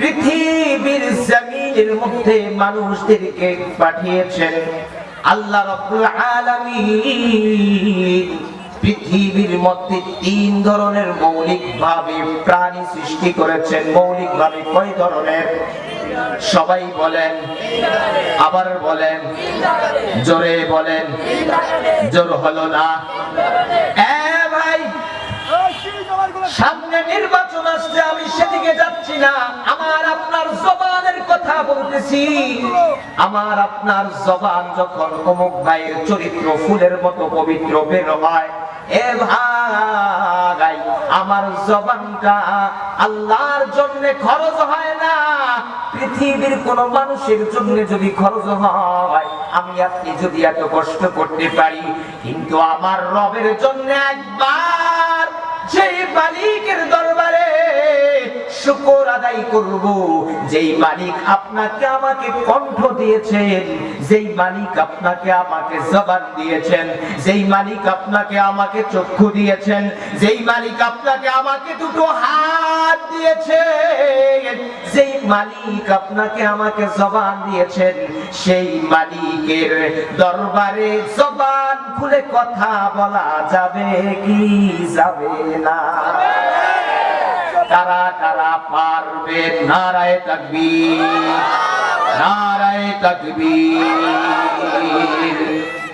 পৃথিবীর জমিনের মধ্যে মানুষদেরকে পাঠিয়েছেন আল্লাহ রব্বুল আলামিন। পৃথিবীর মধ্যে তিন ধরনের মৌলিক ভাবে প্রাণী সৃষ্টি করেছেন। মৌলিক ভাবে কয় ধরনের? সবাই বলেন, আবার বলেন, জোরে বলেন, জোর হলো না। এ ভাই সামনে নির্বাচন আসছে, আমি সেদিকে যাচ্ছি না। আমার আপনার জবানের কথা বলতেছি। আমার আপনার জবান যখন অমুক ভাইয়ের চরিত্র ফুলের মতো পবিত্র বের হয়, এ ভাই, আমার জবানটা আল্লাহর জন্য খরচ হয় না। পৃথিবীর কোন মানুষের জন্য যদি খরচ হয়, আমি আপনি যদি এত কষ্ট করতে পারি, কিন্তু আমার রবের জন্য একবার সেই মালিকের দরবারে শুকর আদায় করব, যেই মালিক আপনাকে আমাকে কণ্ঠ দিয়েছেন, যেই মালিক আপনাকে আমাকে জবান দিয়েছেন, যেই মালিক আপনাকে আমাকে চক্ষু দিয়েছেন, যেই মালিক আপনাকে আমাকে দুটো হাত দিয়েছেন যেই মালিক আপনাকে আমাকে জবান দিয়েছেন সেই মালিকের দরবারে জবান খুলে কথা বলা যাবে কি যাবে না। পারবে? নারায় নারায়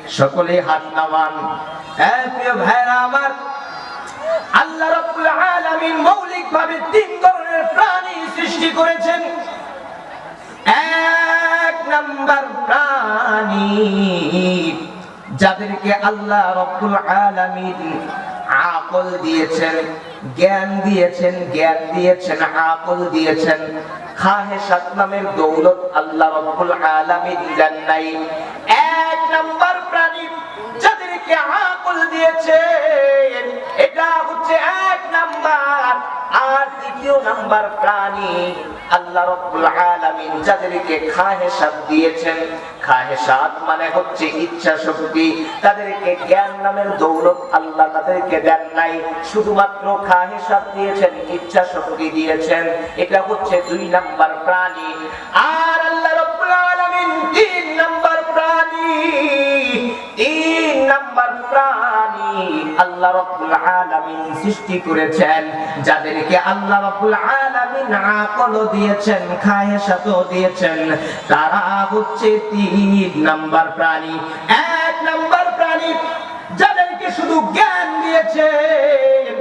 সকলে হাত নামান। এ প্রিয় ভাইরা আমার আল্লাহ রাব্বুল আলামিন মৌলিক ভাবে তিন ধরনের প্রাণী সৃষ্টি করেছেন। এক নাম্বার প্রাণী যাদেরকে আল্লাহ রব্বুল আলামিন আকল দিয়েছেন, জ্ঞান দিয়েছেন জ্ঞান দিয়েছেন, আকল দিয়েছেন। খাহেসাত নামের দৌলত আল্লাহ রব্বুল আলামিন দেন নাই এক নাম্বার প্রাণী যাদেরকে আকল দিয়েছেন এটা হচ্ছে এক নাম্বার আর দ্বিতীয় নাম্বার প্রাণী আল্লাহ রব্বুল আলামিন যাদেরকে খাহেসাত দিয়েছেন। খাহেসাত মানে হচ্ছে ইচ্ছা শক্তি। তাদেরকে জ্ঞান নামের দৌলত আল্লাহ তাদেরকে দেন নাই। শুধুমাত্র খাহেসাত দিয়েছেন, ইচ্ছা শক্তি দিয়েছেন। এটা হচ্ছে দুই নাম্বার প্রাণী। আর আল্লাহ রব্বুল আলামিন সৃষ্টি করেছেন, যাদেরকে আল্লাহ রব্বুল আলামিন আকল দিয়েছেন খায়েশাতও দিয়েছেন, তারা হচ্ছে তিন নাম্বার প্রাণী। এক নাম্বার প্রাণী যাদেরকে শুধু জ্ঞান দিয়েছেন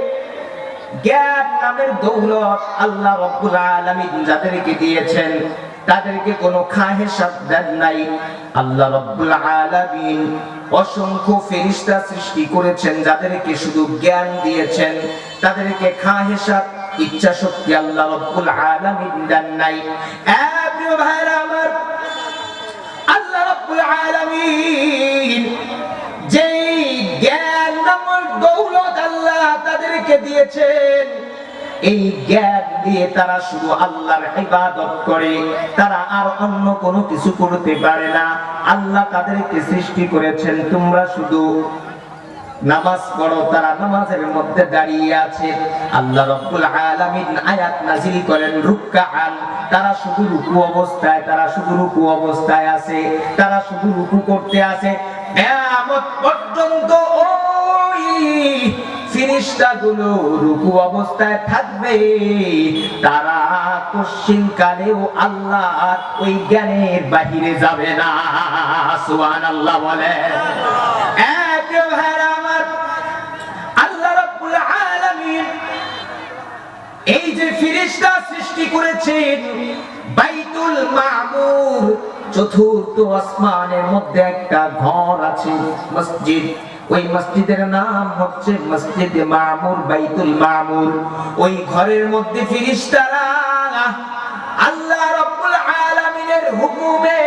জ্ঞান নামের দৌলত আল্লাহ রব্বুল আলামিন যাদেরকে দিয়েছেন। তাদেরকে কোনো খাহেসাত দেন নাই। আল্লাহ রব্বুল আলামিন অসংখ্য ফেরেশতা সৃষ্টি করেছেন, যাদেরকে শুধু জ্ঞান দিয়েছেন। তাদেরকে খাহেসাত ইচ্ছা শক্তি আল্লাহ রব্বুল আলামিন দেন নাই। প্রিয় ভাইরা আমার, আল্লাহ রব্বুল আলামিন যেই জ্ঞান নামক দৌলত আল্লাহ তাদেরকে দিয়েছেন এই জ্ঞান দিয়ে তারা শুধু আল্লাহর ইবাদত করে, তারা আর অন্য কোনো কিছু করতে পারে না। আল্লাহ তাদেরকে সৃষ্টি করেছেন, তোমরা শুধু নামাজ পড়ো, তারা নামাজের মধ্যে দাঁড়িয়ে আছে। আল্লাহ রব্বুল আলামিন আয়াত নাজিল করেন, রুকআন, তারা শুধু রুকু অবস্থায়, তারা শুধু রুকু অবস্থায় আছে, তারা শুধু রুকু করতে আছে। কিয়ামত পর্যন্ত ওই ফিরিস্তাগুলো রুকু অবস্থায় থাকবে। তারা আল্লাহ ওই জ্ঞানের বাহিরে যাবে না। আল্লাহ আলামিন এই যে ফিরিস্তা সৃষ্টি করেছেন, বাইতুল মামুর, চতুর্থ আসমানের মধ্যে একটা ঘর আছে, মসজিদ। ওই মসজিদের নাম হচ্ছে মসজিদ মামুর, বাইতুল মামুর। ওই ঘরের মধ্যে ফিরিস্তারা আল্লাহ রাব্বুল আলামিনের হুকুমে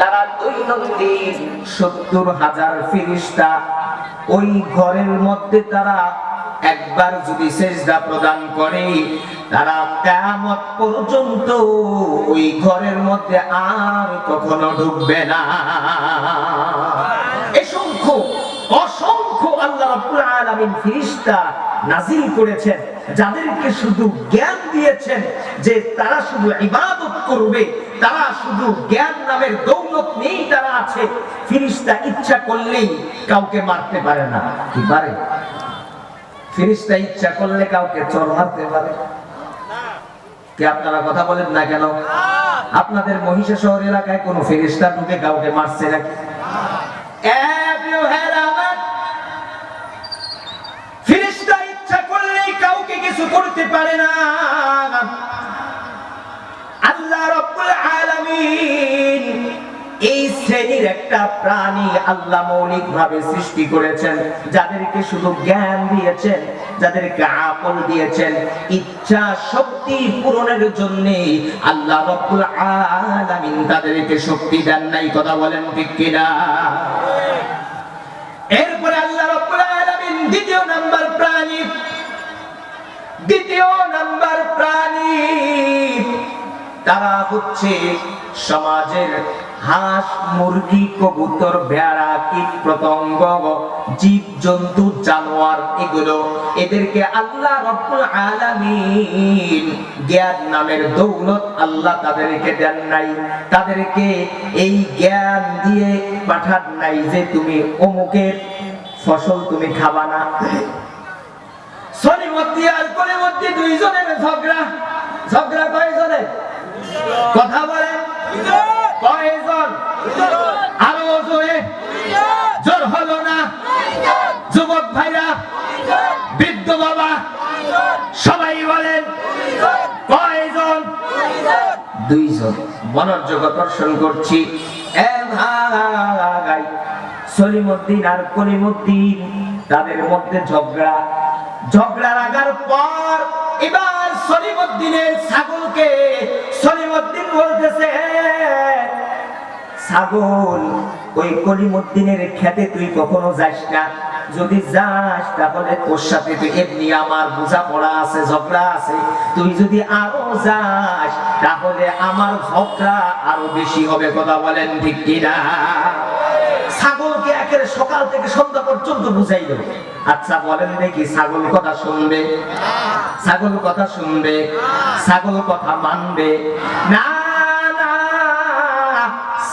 তারা দৈনন্দিন সত্তর হাজার ফিরিস্তা, ওই ঘরের মধ্যে তারা একবার যদি সেজদা প্রদান করে, তারা কেমত পর্যন্ত ওই ঘরের মধ্যে আর কখনো ঢুকবে না। রাব্বুল যাদেরকে শুধু জ্ঞান দিয়েছেন যে তারা শুধু ইবাদত করবে, তারা শুধু জ্ঞান নামের দৌলত নেই তারা আছে ফিরিস্তা ইচ্ছা করলেই কাউকে মারতে পারে না। কি পারে? করলে কাউকে পারে। আপনারা কথা বলেন না কেন? আপনাদের মহিষা শহর এলাকায় কোন ফেরিস্তা ঢুকে কাউকে মারছে নাকি? কিছু করতে পারে না। আল্লাহ রাব্বুল আলামিন এই শ্রেণির একটা প্রাণী আল্লাহ মৌলিক ভাবে সৃষ্টি করেছেন, যাদেরকে শুধু জ্ঞান দিয়েছেন, যাদেরকে আকল দিয়েছেন, ইচ্ছা শক্তি পূরণের জন্য আল্লাহ রব্বুল আলামিন তাদেরকে শক্তি দেন নাই, কথা বলেন ঠিক কিনা? এরপরে আল্লাহ রব্বুল আলামিন দ্বিতীয় নাম্বার প্রাণী দ্বিতীয় নাম্বার প্রাণী। তারা হচ্ছে সমাজের হাঁস, মুরগি, কবুতর, ভেড়া, কীট পতঙ্গ, জীব, জন্তু, জানোয়ার, এগুলো এদেরকে আল্লাহ জ্ঞান নামের দৌলত আল্লাহ তাদেরকে দেন নাই। তাদেরকে এই জ্ঞান দিয়ে পাঠান নাই যে তুমি অমুকের ফসল তুমি খাবা না। সলিমদ্দি আর কলিমদ্দি দুইজনের ঝগড়া। ঝগড়া কয়জনের কথা বলেন। কয়জন? আরও জোরে। জোর হলো না। যুবক ভাইরা, বৃদ্ধ বাবা, সবাই বলেন, কয়জন? দুইজন। মনোযোগ আকর্ষণ করছি। সলিমুদ্দিন আর কলিমুদ্দিন তাদের মধ্যে ঝগড়া। ঝগড়া লাগার পর এবার সলিমুদ্দিনের ছাগলকে সলিমুদ্দিন বলতেছে, ছাগল, ওই কলিমুদ্দিনের খেতে তুই কখনো যাস না। যদি যাস, তাহলে তোর সাথে তুই এমনি আমার বোঝাপড়া আছে, ঝগড়া আছে। তুই যদি আরও যাস, তাহলে আমার ঝগড়া আরও বেশি হবে। কথা বলেন ঠিক কিনা? ছাগলকে একের সকাল থেকে সন্ধ্যা পর্যন্ত বুঝাই দেবে। আচ্ছা বলেন দেখি, ছাগল কথা শুনবে? ছাগল কথা শুনবে? ছাগল কথা মানবে? না,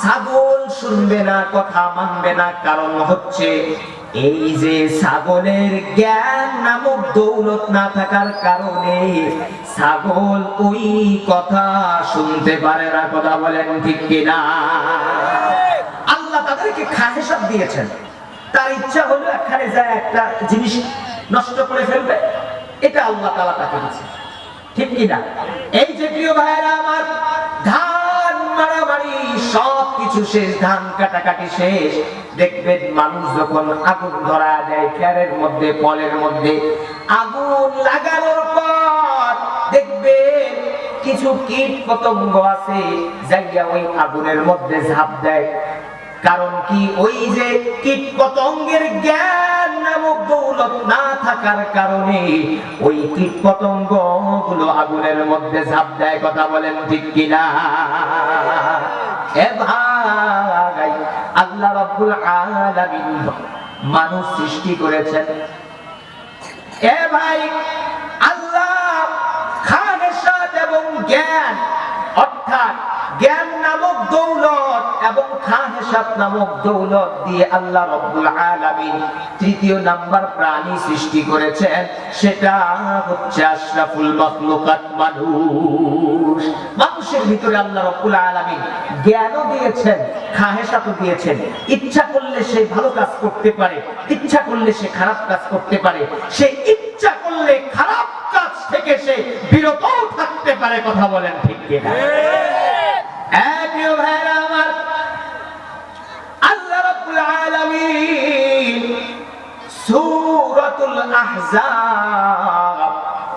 ছাগল শুনবে না, কথা মানবে না, কারণ হচ্ছে এই যে ছাগলের জ্ঞান নামক দৌলত না থাকার কারণে ছাগল ওই কথা শুনতে পারে না, কথা বলেন ঠিক কিনা? তাদেরকে খাহেসাত দিয়েছেন? তার ইচ্ছা হলো এখানে যায় একটা জিনিস নষ্ট করে ফেলবে, এটা আল্লাহ তালা তাকে দিচ্ছে ঠিক কিনা? এই যে প্রিয় ভাইয়েরা আমার, ধান মারামারি সব কিছু শেষ, ধান কাটাকাটি শেষ। দেখবেন মানুষ যখন আগুন ধরা দেয় খেয়ারের মধ্যে, পলের মধ্যে, আগুন লাগানোর পর দেখবেন কিছু কীট পতঙ্গ আছে, যাইয়া ওই আগুনের মধ্যে ঝাঁপ দেয়। কারণ কি? ওই যে কীট পতঙ্গের জ্ঞান নামক দৌলত না থাকার কারণে ওই কীট পতঙ্গগুলো আগুনের মধ্যে ঝাঁপ দেয়, কথা বলেন ঠিক কিনা? এ ভাই, আল্লাহ আলামিন মানুষ সৃষ্টি করেছেন। এ ভাই, আল্লাহ খানেসাত এবং জ্ঞান জ্ঞান খাহেসাত মানুষের ভিতরে আল্লাহ রব্বুল আলামিন জ্ঞানও দিয়েছেন খাহেসাতও দিয়েছেন। ইচ্ছা করলে সে ভালো কাজ করতে পারে, ইচ্ছা করলে সে খারাপ কাজ করতে পারে, সে ইচ্ছা করলে খারাপ কাজ থেকে সে বিরতও থাকতে পারে, কথা বলেন ঠিক কিনা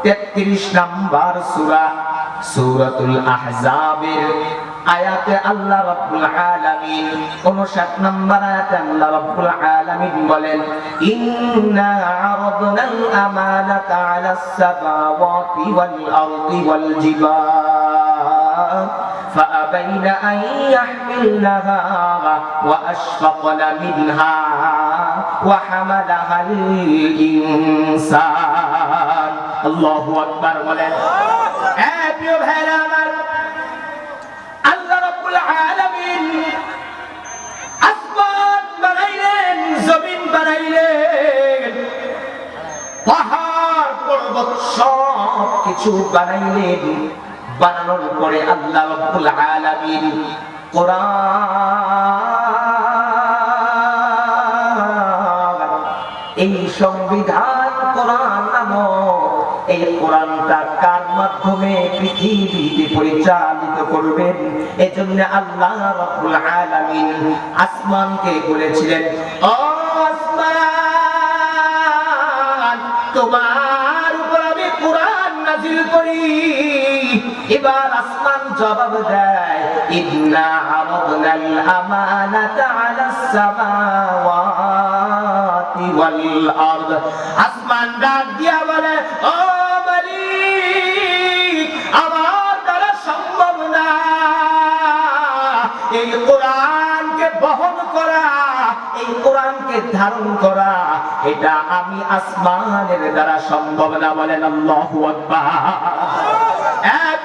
33 নাম্বার সূরা, সূরাতুল আহজাবের আয়াতে আল্লাহ রাব্বুল আলামিন 59 নাম্বার আয়াতে আল্লাহ রাব্বুল আলামিন বলেন, ইন্না আরাদনাল আমানাতা আলাস সামাওয়াতি ওয়াল আরদি ওয়াল জিবাল। فأبين أن يحملنها وأشفقن منها وحملها الإنسان আল্লাহু আকবার বলেন হ্যাঁ প্রিয় ভাইরা আমার আল্লাহ রাব্বুল আলামিন আসমান বানাইলেন জমিন বানাইলেন পাহাড় পর্বত সব কিছু বানাইলেন বানানোর পরে আল্লাহ রাব্বুল আলামিন কোরআন, এই সংবিধান কোরআন নামক এই কোরআনটা কার মাধ্যমে পৃথিবীতে পরিচালিত করবেন? এজন্য আল্লাহ রাব্বুল আলামিন আসমানকে বলেছিলেন আসমান, তোমার উপর আমি কোরআন নাজিল করি। এবার আসমান জবাব দেয়, ইন্না আরাদনাল আমানাতা আলাস সামাওয়াতি ওয়াল আরদ। আসমান ডাক দিয়া বলে, ও আমার দ্বারা সম্ভব এই কোরআনকে বহন করা, এই কোরআনকে ধারণ করা, এটা আমি আসমানের দ্বারা সম্ভব না। বলেন আল্লাহু আকবার।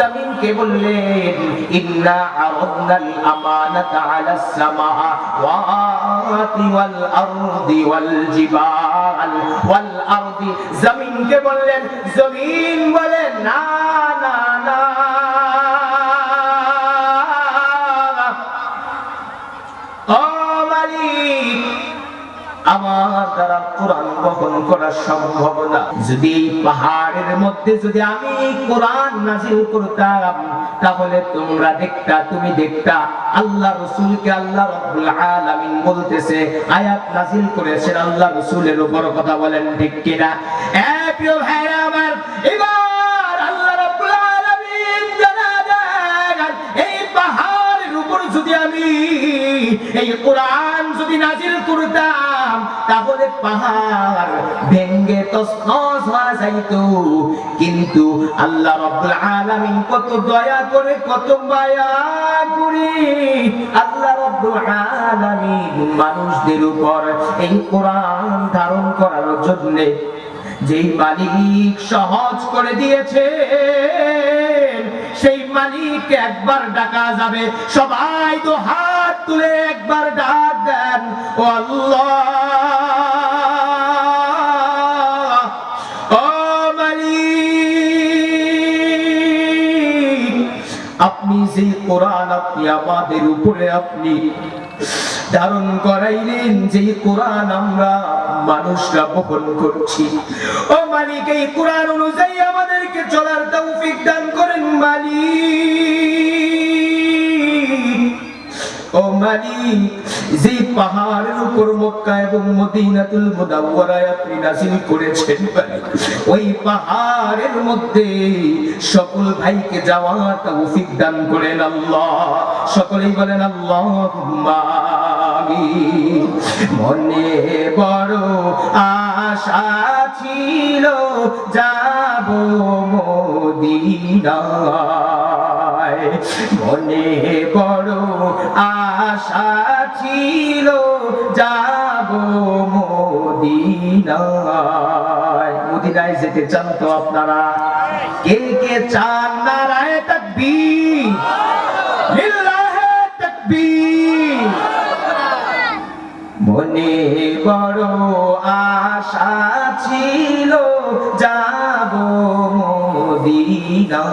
জমিনকে বললেন ইন্না আরাদনাল আমানাতা আলাস সামাওয়াতি ওয়াল আরদি ওয়াল জিবাল ওয়াল আরদি জমিনকে বললেন জমিন বলে না না না ও মালিক আমার দ্বারা কোরআন বহন করা সম্ভব না। যদি এই পাহাড়ের মধ্যে যদি আমি কোরআন নাজিল করতাম, তাহলে তোমরা দেখতা, তুমি দেখতা, আল্লাহ রসুলকে আল্লাহ রাব্বুল আলামিন বলতেছে, আয়াত নাজিল করেছেন, আল্লাহ রসুলের উপর কথা বলেন, ঠিক কিনা? এ প্রিয় ভাইরা আমার, এবার আল্লাহ রাব্বুল আলামিন জানা দেন এই পাহাড়ের উপর যদি আমি এই কোরআন যদি নাজিল করতাম, তাহলে পাহাড় ভেঙ্গে তসনস হয়ে কিন্তু আল্লাহ আলামিন কত দয়া করে, কত মায়া করে আল্লাহ আলামিন মানুষদের উপর এই কোরআন ধারণ করার জন্য যেই মালিক সহজ করে দিয়েছে সেই মালিক একবার ডাকা যাবে। সবাই তো হাত তুলে একবার ডাক দেন, ও আল্লাহ আপনি যে কোরআন আপনি আমাদের উপরে আপনি ধারণ করাইলেন, যে কোরআন আমরা মানুষরা বহন করছি। ও মালিক, এই কোরআন অনুযায়ী আমাদেরকে চলার তৌফিক দান করেন, মালিক। ও মালিক যে পাহাড়ের উপর মক্কা এবং মদিনাতুল মুদাওয়ারায় আপনি নাজিল করেছেন ওই পাহাড়ের মধ্যে সকল ভাইকে যাওয়া তৌফিক দান করেন আল্লাহ। সকলেই বলেন, আল্লাহুম্মা মনে বড় আশা ছিল, যাব মদিনায়। মনে বড় আশা ছিল, যাব মদিনায়। মদিনায় যেতে চান তো আপনারা? কে কে চান নারায় তাকবীর? লিল্লাহে তাকবীর। মনে বড় আশা ছিল, যাব মদিনা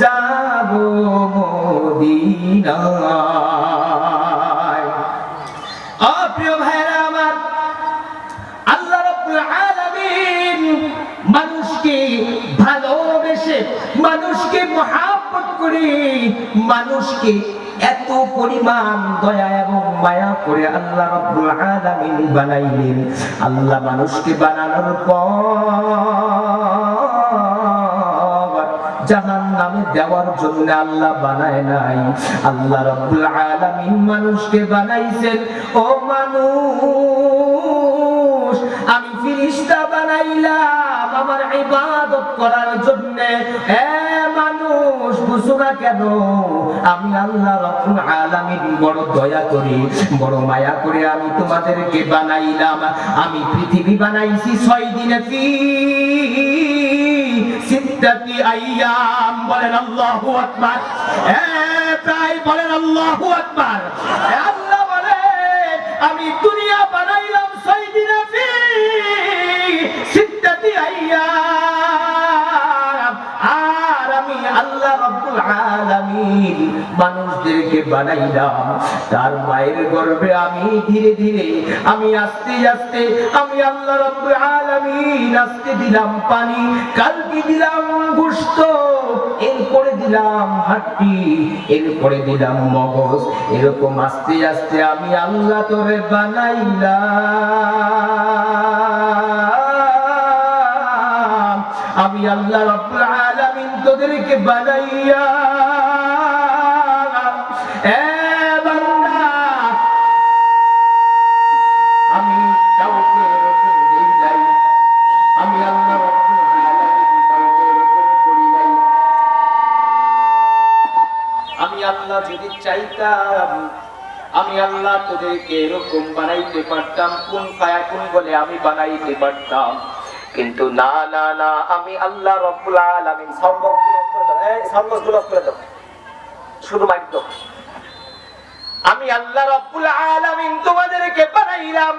যাব মদিনায়। অপ্রিয় ভাইরা আমার, আল্লাহ রাব্বুল আলামিন মানুষকে ভালোবেসে, মানুষকে মহাব্বত করে, মানুষকে এত পরিমাণ দয়া এবং মায়া করে আল্লাহ রাব্বুল আলামিন বানাইলেন। আল্লাহ মানুষকে বানানোর পর জাহান নামে দেওয়ার জন্য আল্লাহ বানায় নাই। আল্লাহ রাব্বুল আলামিন মানুষকে বানাইছেন, ও মানুষ, আমি ফিরিস্তা বানাইলাম আমার ইবাদত করার জন্য। মানুষ, বুঝো না কেন? আমি আল্লাহ রাব্বুল আলামিন বড় দয়া করি, বড় মায়া করে আমি তোমাদেরকে বানাইলাম। আমি পৃথিবী বানাইছি ছয় দিনে ফি সিদ্ধাতি আইয়াম, বলেন আল্লাহু আকবার। এ, প্রায় বলেন আল্লাহু আকবার। আল্লাহ বলে, আমি দুনিয়া বানাইলাম ছয় দিনে ফি সিদ্ধাতি আইয়াম। আর আমি আল্লাহ রব্বুল আলামিন মানুষদেরকে বানাইলাম। তার মায়ের গর্ভে আমি ধীরে ধীরে, আমি আস্তে আস্তে, আমি আল্লাহ রাব্বুল আস্তে দিলাম পানি, কালকে দিলাম গোশত, এরপরে দিলাম হাড্ডি, এরপরে দিলাম মগজ। এরকম আস্তে আস্তে আমি আল্লাহ তোরে বানাইলাম। আমি আল্লাহ রাব্বুল আলামিন তোদেরকে বানাইয়া যদি চাইতাম, আমি আল্লাহ তোদেরকে এরকম বানাইতে পারতাম, কোন কায়া কোন বলে আমি বানাইতে পারতাম। কিন্তু না না না, আমি আল্লাহ রব্বুল দাও। শুধু আমি আল্লাহ রব্বুল আলামিন তোমাদেরকে বানাইলাম।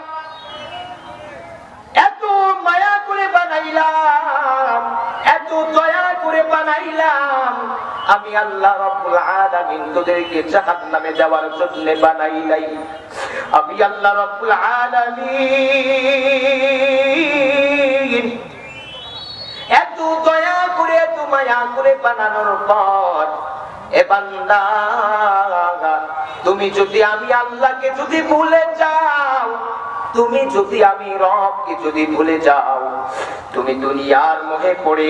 এত মায়া করে বানাইলাম, এত দয়া করে বানাইলাম। আমি আল্লাহ রব্বুল আলামিন তোদেরকে জাহান্নামে যাওয়ার জন্য বানাই নাই। আমি আল্লাহ রব্বুল আলামিন এত দয়া করে এত মায়া করে বানানোর পর, এ বান্দা, তুমি যদি আমি আল্লাহকে যদি ভুলে যাও তুমি যদি আমি রবকে যদি ভুলে যাও, তুমি দুনিয়ার মোহে পড়ে,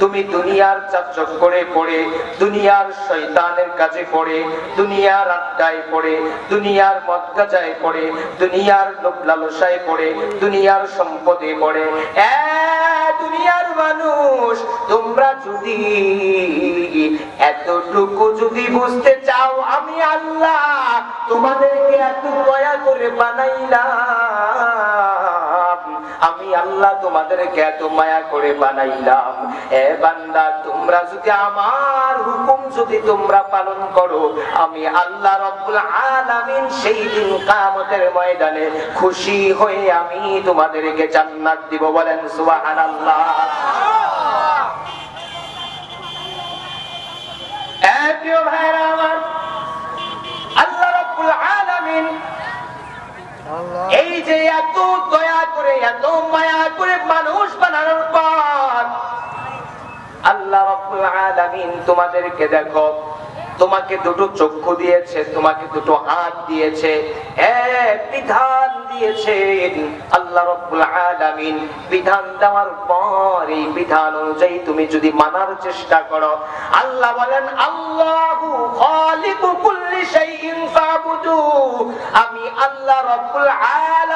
তুমি দুনিয়ার চাচক করে পড়ে, দুনিয়ার শয়তানের কাছে পড়ে, দুনিয়ার আড্ডায় পড়ে, দুনিয়ার মদ গাজায় পড়ে, দুনিয়ার লোভ লালসায় পড়ে, দুনিয়ার সম্পদে পড়ে। দুনিয়ার মানুষ, তোমরা যদি এতটুকু যদি বুঝতে চাও, আমি আল্লাহ তোমাদেরকে এত দয়া করে বানাইলাম। আমি আল্লাহ তোমাদেরকে এত মায়া করে বানাইলাম। এ বান্দা, তোমরা যদি আমার হুকুম যদি তোমরা পালন করো, আমি আল্লাহ রব্বুল আলামিন সেই দিন কিয়ামতের ময়দানে খুশি হয়ে আমি তোমাদেরকে জান্নাত দিব বলেন সুবহানাল্লাহ। এ প্রিয় ভাইরা এত দয়া করে, এত মায়া করে মানুষ বানানোর পর আল্লাহ আলামিন তোমাদেরকে দেখো, তোমাকে দুটো চক্ষু দিয়েছে, তোমাকে দুটো হাত দিয়েছে তুমি যদি মানার চেষ্টা করো, আল্লাহ বলেন আমি আল্লাহ রাব্বুল আলামিন